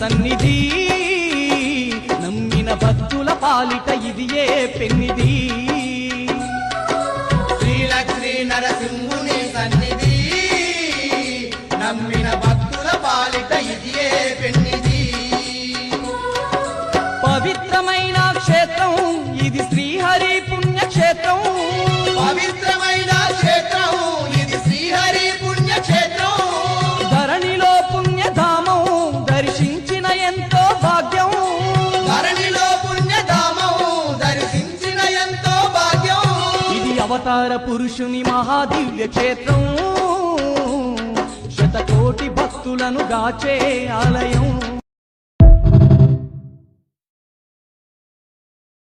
పెన్నిది నమ్మిన భక్తుల పాలిట ఇది ఏ పెన్నిది. శ్రీలక్ష్మీ నరసింహుని సన్నిధి. నమ్మిన భక్తుల పాలిట ఇదియే పెన్నిది. పవిత్రమైన క్షేత్రం ఇది శ్రీహరి పుణ్యక్షేత్రం. పవిత్రమైన క్షేత్రం ఇది శ్రీహరి పుణ్యక్షేత్రం. అవతార పురుషుని మహాదివ్య క్షేత్రం. శతకోటి భక్తులను గాచే ఆలయం.